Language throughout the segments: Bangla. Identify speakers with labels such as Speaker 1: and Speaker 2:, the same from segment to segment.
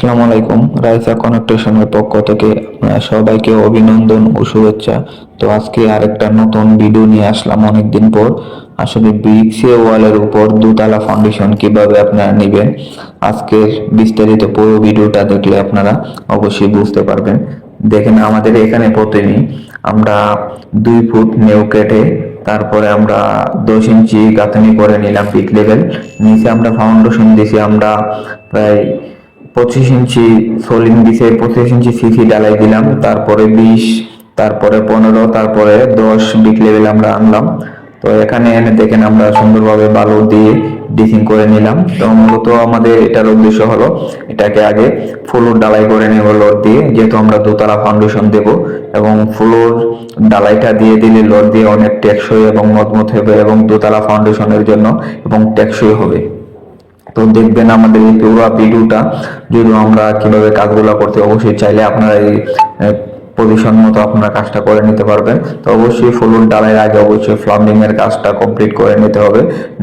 Speaker 1: আসসালামু আলাইকুম। রাইসা কনেকটেশনের পক্ষ থেকে সবাইকে অভিনন্দন ও শুভেচ্ছা। তো আজকে আরেকটা নতুন ভিডিও নিয়ে আসলাম অনেকদিন পর। আসলে ব্রিক্সে ওয়ালের উপর দুতলা ফাউন্ডেশন কীভাবে আপনারা নেবেন, আজকের বিস্তারিত পুরো ভিডিওটা দেখলে আপনারা অবশ্যই বুঝতে পারবেন। দেখেন, আমাদের এখানে প্রতিদিন আমরা দুই ফুট নেউ কেটে তারপরে আমরা দশ ইঞ্চি গাঁথনি করে নিলাম পিক লেভেল নিচে আমরা ফাউন্ডেশন দিছি আমরা প্রায় পঁচিশ ইঞ্চি সোলিং দিছে পঁচিশ ইঞ্চি সিসি ডালাই দিলাম, তারপরে বিশ, তারপরে পনেরো, তারপরে দশ বিক লেভেল আমরা আনলাম। তো এখানে এনে দেখেন আমরা সুন্দরভাবে বালু দিয়ে ডিসিং করে নিলাম। তো মূলত আমাদের এটার উদ্দেশ্য হলো, এটাকে আগে ফ্লোর ডালাই করে নেব লোড দিয়ে, যেহেতু আমরা দোতলা ফাউন্ডেশন দেব, এবং ফ্লোর ডালাইটা দিয়ে দিলে লোড দিয়ে অনেক টেকসই এবং মজবুত হবে, এবং দোতলা ফাউন্ডেশনের জন্য এবং টেকসই হবে। তো দেখবেন আমাদের এই পুরো ভিডিওটা যদি আমরা কীভাবে কাজগুলো করতে, অবশ্যই চাইলে আপনারা এই পজিশন মতো আপনারা কাজটা করে নিতে পারবেন। তো অবশ্যই ফুলুর ডালের আগে অবশ্যই ফ্লামিং এর কাজটা কমপ্লিট করে নিতে হবে।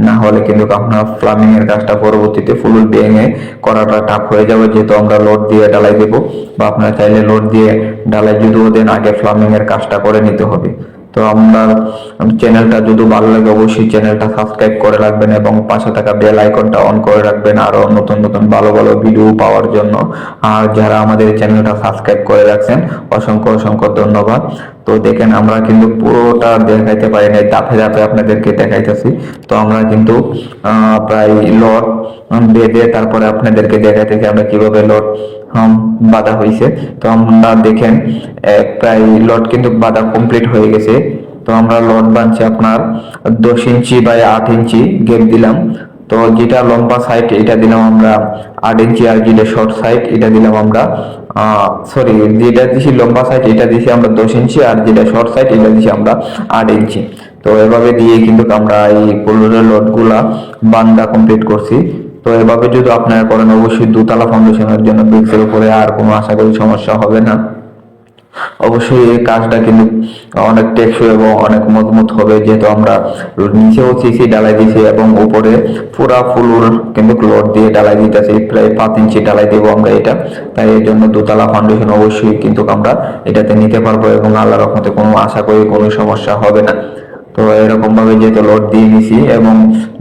Speaker 1: না হলে কিন্তু আপনার ফ্লামিং এর কাজটা পরবর্তীতে ফুলুর ভেঙে করাটা টাফ হয়ে যাবে। যেহেতু আমরা লোড দিয়ে ডালাই দেব, বা আপনারা চাইলে লোড দিয়ে ডালাই যদিও দেন আগে ফ্লামিং এর কাজটা করে নিতে হবে। তো আপনার চ্যানেলটা যদি ভালো লাগে অবশ্যই চ্যানেলটা সাবস্ক্রাইব করে রাখবেন এবং পাশে থাকা বেল আইকনটা অন করে রাখবেন আরও নতুন নতুন ভালো ভালো ভিডিও পাওয়ার জন্য। আর যারা আমাদের চ্যানেলটা সাবস্ক্রাইব করে রাখছেন, অসংখ্য অসংখ্য ধন্যবাদ। তো দেখেন, আমরা কিন্তু পুরোটা দেখাইতে পারি নাই, ধাপে ধাপে আপনাদেরকে দেখাইতেছি। তো আমরা কিন্তু প্রায় লট বেঁধে তারপরে আপনাদেরকে দেখাইতেছি আমরা কীভাবে লট বাঁধা হয়েছে তো আমরা দেখেন প্রায় লট কিন্তু বাঁধা কমপ্লিট হয়ে গেছে। তো আমরা লট বানছি আপনার দশ ইঞ্চি বাই আট ইঞ্চি গেপ দিলাম। তো যেটা লম্বা সাইড এটা দিলাম আমরা আট ইঞ্চি আর যেটা শর্ট সাইড এটা দিলাম আমরা সরি যেটা দিছি লম্বা সাইড এটা দিছি আমরা দশ ইঞ্চি আর যেটা শর্ট সাইড এটা দিছি আমরা আট ইঞ্চি তো এভাবে দিয়ে কিন্তু আমরা এই পোলোরের লটগুলা বান্দা কমপ্লিট করছি। তো এভাবে যদি আপনারা করেন, অবশ্যই দুতলা ফাউন্ডেশনের জন্য ব্রিক্সের উপরে আর কোনো, আশা করি সমস্যা হবে না। অবশ্যই এই কাজটা কিন্তু অনেক টেকসই এবং অনেক মজবুত হবে, যেহেতু আমরা নিচেও সিসি ডালাই দিয়েছি এবং উপরে পুরা ফুলুর কিন্তু লোড দিয়ে ডালাই দিতেছি, প্রায় পাঁচ ইঞ্চি ডালাই দেবো আমরা এটা। তাই এর জন্য দোতলা ফাউন্ডেশন অবশ্যই কিন্তু আমরা এটাতে নিতে পারব এবং আল্লাহ রহমতে কোনো আশা করি কোনো সমস্যা হবে না। তো এরকম ভাবে যেহেতু লোড দিয়ে নিছি এবং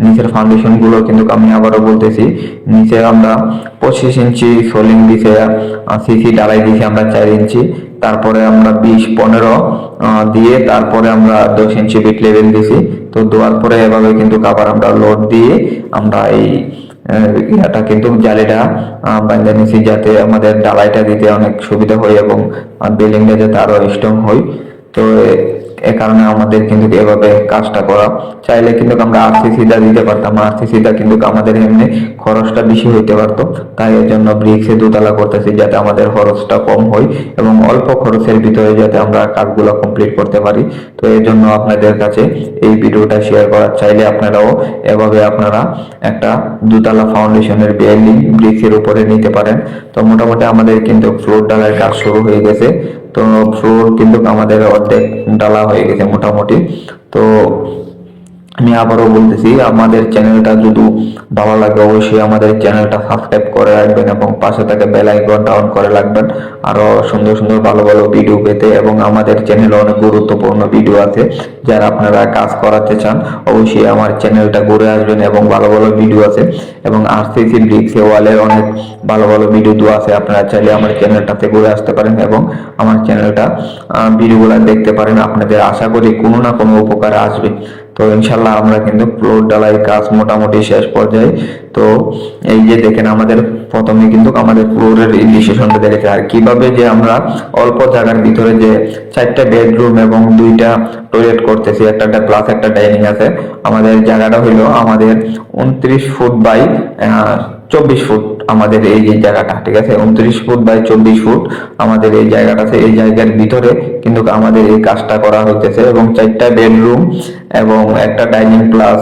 Speaker 1: নিচের ফাউন্ডেশনগুলো কিন্তু আমি আবারও বলতেছি, নিচে আমরা পঁচিশ ইঞ্চি সোলিং দিছে সিসি ডালাই দিছি আমরা চার ইঞ্চি। তারপরে আমরা বিশ, পনেরো দিয়ে তারপরে আমরা দশ ইঞ্চি বিট লেভেল দিছি। তো দেওয়ার পরে এভাবে কিন্তু আবার আমরা লোড দিয়ে আমরা এই ইয়াটা কিন্তু জালিটা বান্ধে নিছি যাতে আমাদের ডালাইটা দিতে অনেক সুবিধা হয় এবং বিল্ডিংটা যাতে আরও স্ট্রং হয়। তো এ- কারণে আমাদের কিন্তু এভাবে কাজটা করা। চাইলে কিন্তু আমরা আরসিসিটা দিতে পারতাম। আরসিসিটা কিন্তু আমাদের এমনি খরচটা বেশি হইতে পারতো। তাই এর জন্য ব্রিক্সে দোতলা করতেছি যাতে আমাদের খরচটা কম হয় এবং অল্প খরচের ভিতরে যাতে আমরা কাজগুলো কমপ্লিট করতে পারি। তো এর জন্য আপনাদের কাছে এই ভিডিওটা শেয়ার করার চাইলে আপনারাও এভাবে আপনারা একটা দুতলা ফাউন্ডেশনের বিল্ডিং ব্রিক্সের উপরে নিতে পারেন। তো মোটামুটি আমাদের কিন্তু ফ্লোর ডালার কাজ শুরু হয়ে গেছে। তো ফ্লোর কিন্তু আমাদের অর্ধেক ডালা হয়ে গেছে মোটামুটি। তো আমি আবারও বলতেছি, আমাদের চ্যানেলটা যদি ভালো লাগে, অবশ্যই আমাদের চ্যানেলটা সাবস্ক্রাইব করে রাখবেন এবং পাশে থেকে বেল আইকন ডাউন করে রাখবেন। আরও সুন্দর সুন্দর ভালো ভালো ভিডিও পেতে এবং আমাদের চ্যানেলে অনেক গুরুত্বপূর্ণ ভিডিও আছে, যারা আপনারা কাজ করাতে চান, অবশ্যই আমার চ্যানেলটা ঘুরে আসবেন এবং ভালো ভালো ভিডিও আছে। এবং আরসিসি ব্রিক্সে ওয়ালের অনেক ভালো ভালো ভিডিও আছে, আপনারা চাইলে আমার চ্যানেলটাতে ঘুরে আসতে পারেন এবং আমার চ্যানেলটা ভিডিওগুলো দেখতে পারেন। আপনাদের আশা করি কোনো না কোনো উপকারে আসবে। তো ইনশাল্লাহ আমরা কিন্তু ফ্লোর ডালাই কাজ মোটামুটি শেষ পর্যায়ে। তো এই যে দেখেন আমাদের প্রথমে কিন্তু আমাদের ফ্লোরের ইন্ডিকেশনটা দেখেছে। আর কীভাবে যে আমরা অল্প জায়গার ভিতরে যে চারটা বেডরুম এবং দুইটা টয়লেট করতেছি, একটা প্লাস একটা ডাইনিং আছে, আমাদের জায়গাটা হইল আমাদের উনত্রিশ ফুট বাই চব্বিশ ফুট আমাদের এই যে জায়গাটা, ঠিক আছে? উনত্রিশ ফুট বাই চব্বিশ ফুট আমাদের এই জায়গাটা আছে। এই জায়গার ভিতরে কিন্তু আমাদের এই কাজটা করা হইতেছে এবং চারটা বেডরুম এবং একটা ডাইনিং প্লাস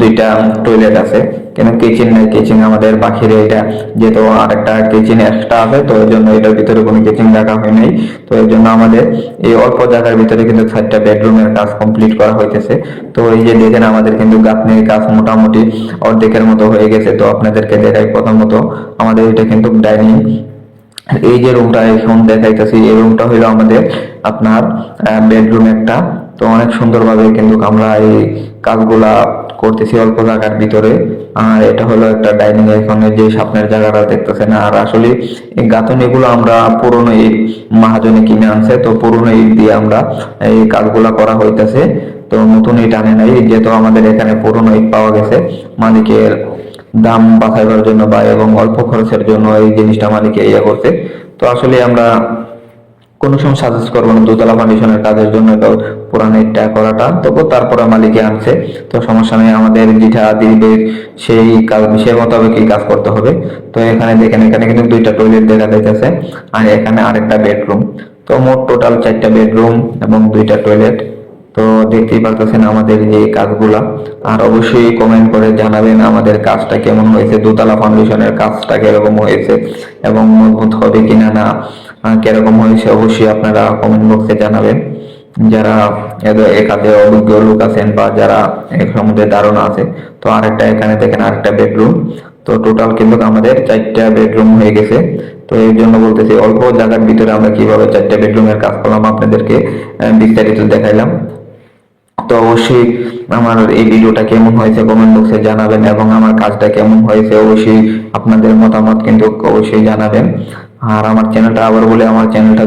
Speaker 1: দুইটা টয়লেট আছে। কেন কিচেন নাই কিচেন আমাদের বাহিরে এটা যেহেতু আর একটা কিচেন এক্সট্রা আছে, তো এর জন্য এটার ভিতরে কোনো কিচেন রাখা হয় নাই। তো এর জন্য আমাদের এই অল্প জায়গার ভিতরে কিন্তু চারটা বেডরুমের কাজ কমপ্লিট করা হইতেছে। তো এই যে দেখেন আমাদের কিন্তু গাঁথনির কাজ মোটামুটি অর্ধেকের মতো হয়ে গেছে। তো আপনাদেরকে দেখাই প্রথমত, আমাদের এটা কিন্তু ডাইনিং এই যে রুমটা এখন দেখাইতেছি, এই রুমটা হইল আমাদের আপনার বেডরুম একটা। তো অনেক সুন্দরভাবে কিন্তু আমরা এই কাজগুলা করতেছি অল্প জায়গার ভিতরে। আর এটা হলো একটা ডাইনিং এখানে যে সামনের জায়গাটা দেখতেছেন। আর আসলে এই গাঁথনিগুলো আমরা পুরনো ইট মাহাজনে কিনে আনছে, তো পুরনো ইট দিয়ে আমরা এই কাজগুলা করা হইতেছে। তো নতুন ইট আনে নাই, যেহেতু আমাদের এখানে পুরনো ইট পাওয়া গেছে, মালিকের দাম বাঁচাইবার জন্য বা এবং অল্প খরচের জন্য এই জিনিসটা মালিকে ইয়ে করছে। তো আসলে আমরা কোনো সময় সাজেস্ট করব না, দোতলা ফাউন্ডেশনের কাজের জন্য তো পুরানো ইটটা করাটা তবু তারপরে মালিকে আনছে। তো সমস্যা নেই, আমাদের যেটা দিবে সেই কাজ সে মোতাবেকই কাজ করতে হবে। তো এখানে দেখেন, এখানে কিন্তু দুইটা টয়লেট দেখা যাইতেছে, আর এখানে আরেকটা বেডরুম তো মোট টোটাল চারটা বেডরুম এবং দুইটা টয়লেট তো দেখতেই পারতেছেন আমাদের যে কাজগুলা। আর অবশ্যই কমেন্ট করে জানাবেন আমাদের কাজটা কেমন হয়েছে, দোতলা ফাউন্ডেশনের কাজটা কীরকম হয়েছে এবং মজবুত হবে কিনা না কীরকম হয়েছে অবশ্যই আপনারা কমেন্ট বক্সে জানাবেন। যারা এ অভিজ্ঞ লোক আছেন বা যারা এর সম্বন্ধে ধারণা আছে, তো আরেকটা এখানে দেখেন আরেকটা বেডরুম তো টোটাল কিন্তু আমাদের চারটা বেডরুম হয়ে গেছে। তো এর জন্য বলতেছি অল্প জায়গার ভিতরে আমরা কীভাবে চারটা বেডরুমের কাজ করলাম, আপনাদেরকে বিস্তারিত দেখাইলাম। তো অবশ্যই আমার এই ভিডিওটা কেমন হয়েছে কমেন্ট বক্সে জানাবেন এবং আমার কাজটা কেমন হয়েছে অবশ্যই আপনাদের মতামত কিন্তু অবশ্যই জানাবেন। আর আমার চ্যানেলটা আবার বলে, আমার চ্যানেলটা